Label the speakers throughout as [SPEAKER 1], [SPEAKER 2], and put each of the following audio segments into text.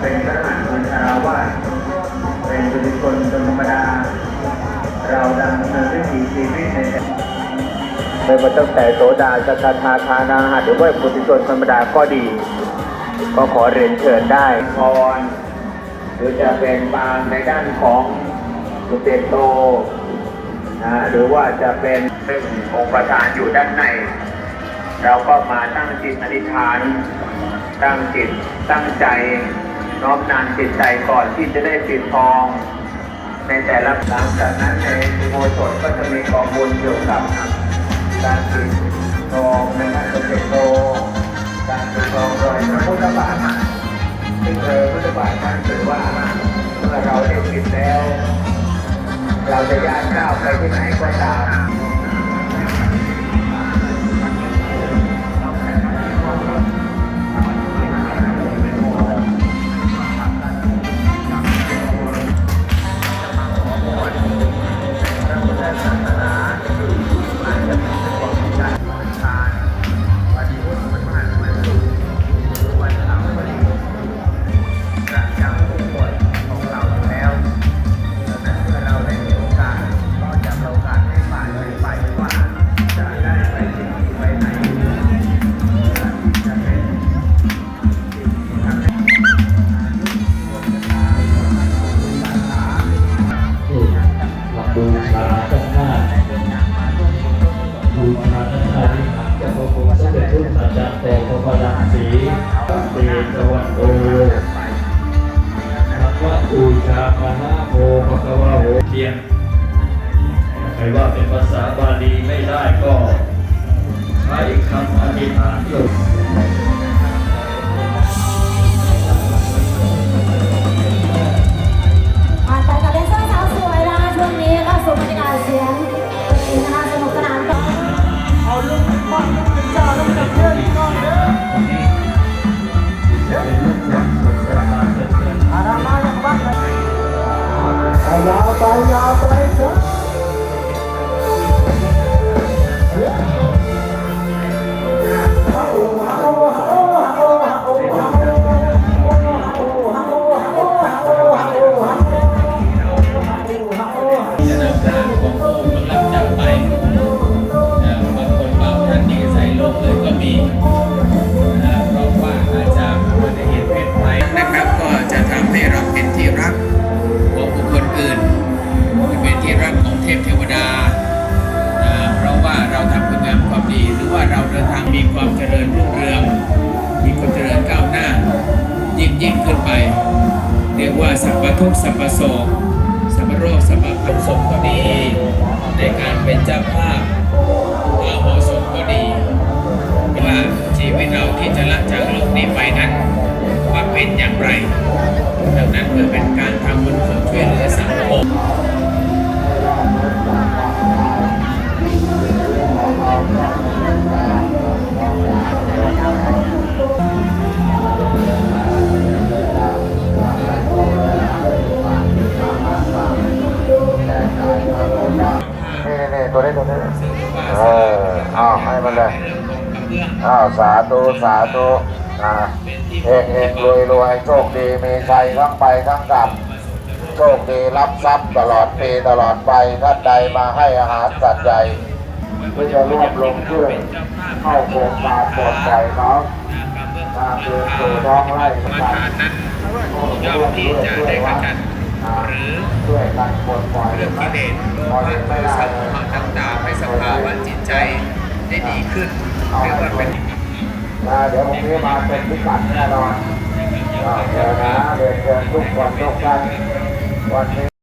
[SPEAKER 1] เป็นทหารเป็นคารวาสเป็นบุคคลธรรมดา เราดำเนินวิถีชีวิตในไม่ว่าตั้งแต่โสดาสกทาทานาหัดหรือว่าปุถุชนธรรมดาก็ดี ก็ขอเรียนเชิญได้พรหรือจะเป็นบางในด้านของสุเตโตนะหรือว่าจะเป็นซึ่งองค์ประธานอยู่ด้านใน เราก็มาตั้งจิตอธิษฐาน ตั้งจิตตั้งใจ น้อมนำจิตใจก่อนที่จะได้ปิดทอง ในแต่ละหลังจากนั้นในโมสถก็จะมีกองบุญเกี่ยวกับการปิดทองนะครับสมเด็จโตการปิดทองรอยพระพุทธบาทซึ่งเออพุทธบาทท่านถือว่าเมื่อเราได้ปิดแล้ว เราจะย้ายก้าวไปที่ไหนก็ตาม
[SPEAKER 2] บูชาพระโมภะคะวะโหเทียนใครว่าเป็นภาษาบาลีไม่ได้ก็ ใช้คำอธิษฐานอยู่
[SPEAKER 3] ยิ่งขึ้น
[SPEAKER 4] ไป เรี
[SPEAKER 5] ยกว่าสัพพทุกสัพพโศกสัพพโรคสัพพพันสมก็ดี ในการเป็นเจ้าภาพอาโหสมก็ดีว่าชีวิตเราที่จะละจากโลกนี้ไปนั้นว่าเป็นอย่างไร ดังนั้นเพื่อเป็นการทำบุญส่วนช่วยเหลือสังคม
[SPEAKER 6] มันเลยอ้าวสาธุสาธุอ่าเฮงเฮงรวยรวยโชคดีมีชัยทั้งไปทั้งกลับ โชคดีรับทรัพย์ตลอดปีตลอดไปท่านใดมาให้อาหารสัตว์ใหญ่เพื่อจะรวบลงช่วยเข้าโครงการปลดปล่อยเขาตามเดินสู่ท้องไร่
[SPEAKER 5] ส
[SPEAKER 6] กัน
[SPEAKER 5] มทานนั้นย่อมที่จะได้ขจัดหรือ
[SPEAKER 6] ช่วยกันปลดปล่อย
[SPEAKER 5] เรื่องกิเลสโลภะโทสะโมหะต่างๆให้สภาวะจิตใจได้ดี ขึ้นเรียกว่าเป็น
[SPEAKER 6] เดี๋ยวพรุ่งนี้มาเป็นพิกัดแน่นอนเดี๋ยวนะเดี๋ยวเชิญทุกคนทุกท่านวันนี้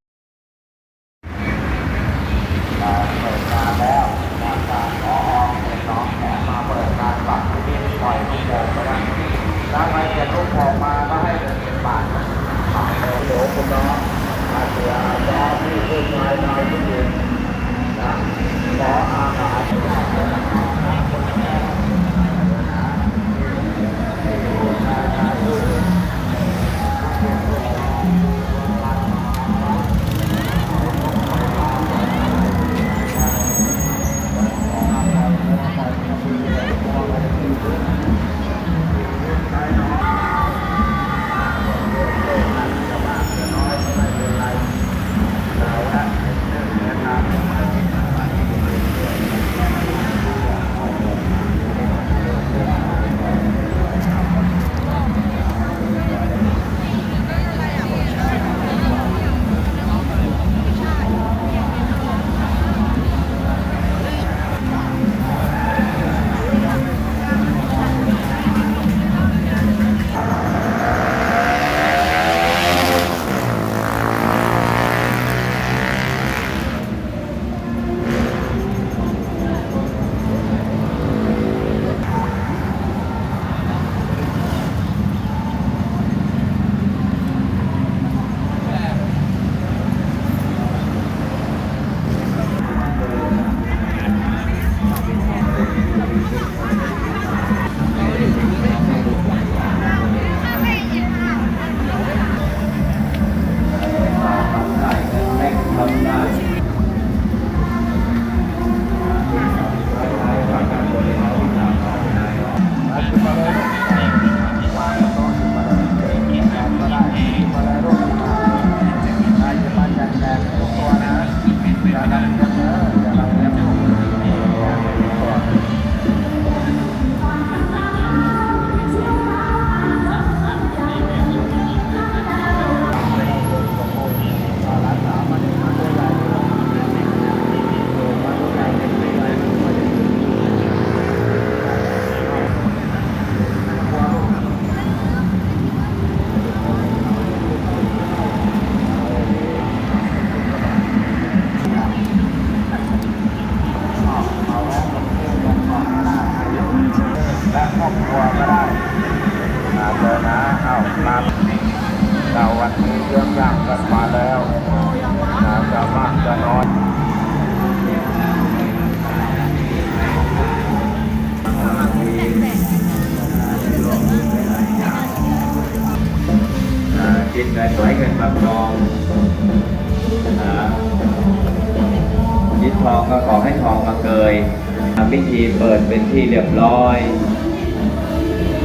[SPEAKER 6] ทำ
[SPEAKER 2] พิธีเปิดเป็นที่เรียบร้อย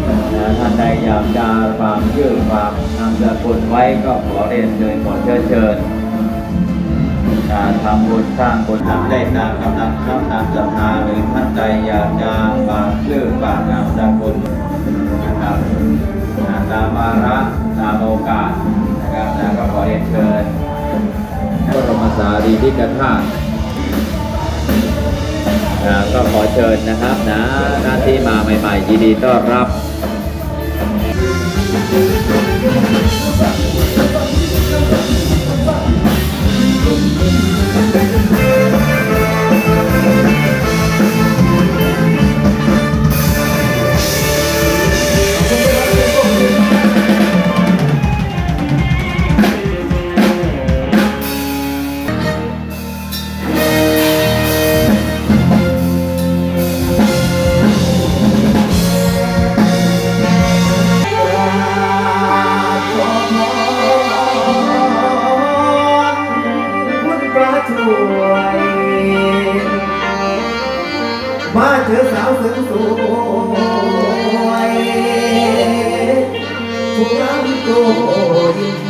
[SPEAKER 2] อ่าท่านใดอยากจะฝากชื่อฝากนามสกุลไว้ก็ขอเรียนเชิญขอเชิญเชิญทำบุญสร้างบุญทำได้ตามกำลังทรัพย์ตามศรัทธาหรือท่านใดอยากจะฝากชื่อฝากนามสกุลนะครับตามวาระตามโอกาสนะครับนะก็ขอเรียนเชิญพระบรมสารีริกธาตุอ่า ก็ขอเชิญนะครับนะหน้าที่มาใหม่ๆยินดีต้อนรับ
[SPEAKER 4] วย มาเจอสาวสวยสวยผู้รักตัวยิน